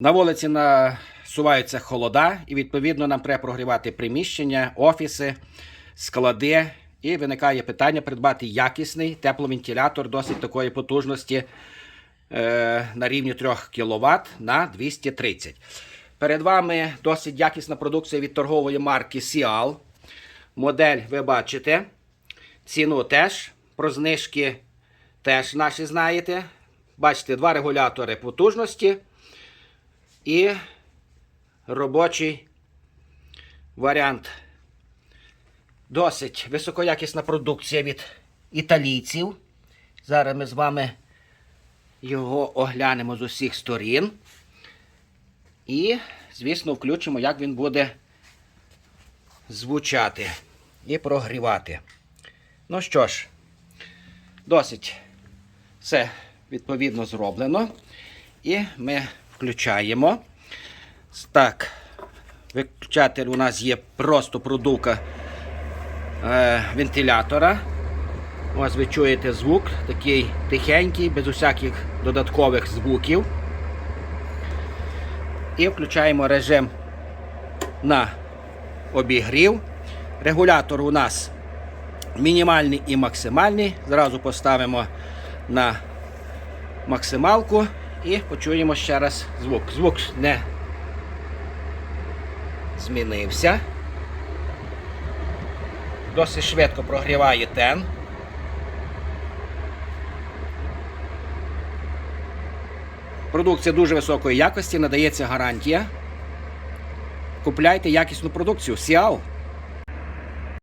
На вулиці насуваються холода, і відповідно нам треба прогрівати приміщення, офіси, склади. І виникає питання придбати якісний тепловентилятор досить такої потужності е, на рівні 3 кВт на 230. Перед вами досить якісна продукція від торгової марки Sial. Модель ви бачите. Ціну теж. Про знижки теж наші знаєте. Бачите, два регулятори потужності і робочий варіант. Досить високоякісна продукція від італійців. Зараз ми з вами його оглянемо з усіх сторін. І, звісно, включимо, як він буде звучати і прогрівати. Ну що ж, досить все відповідно зроблено. І ми включаємо. Так, виключатель у нас є просто продувка е, вентилятора. Ось ви чуєте звук, такий тихенький, без усяких додаткових звуків. І включаємо режим на обігрів. Регулятор у нас мінімальний і максимальний. Зразу поставимо на максималку і почуємо ще раз звук. Звук не змінився. Досить швидко прогріває тен. Продукція дуже високої якості, надається гарантія. Купляйте якісну продукцію. Сіал.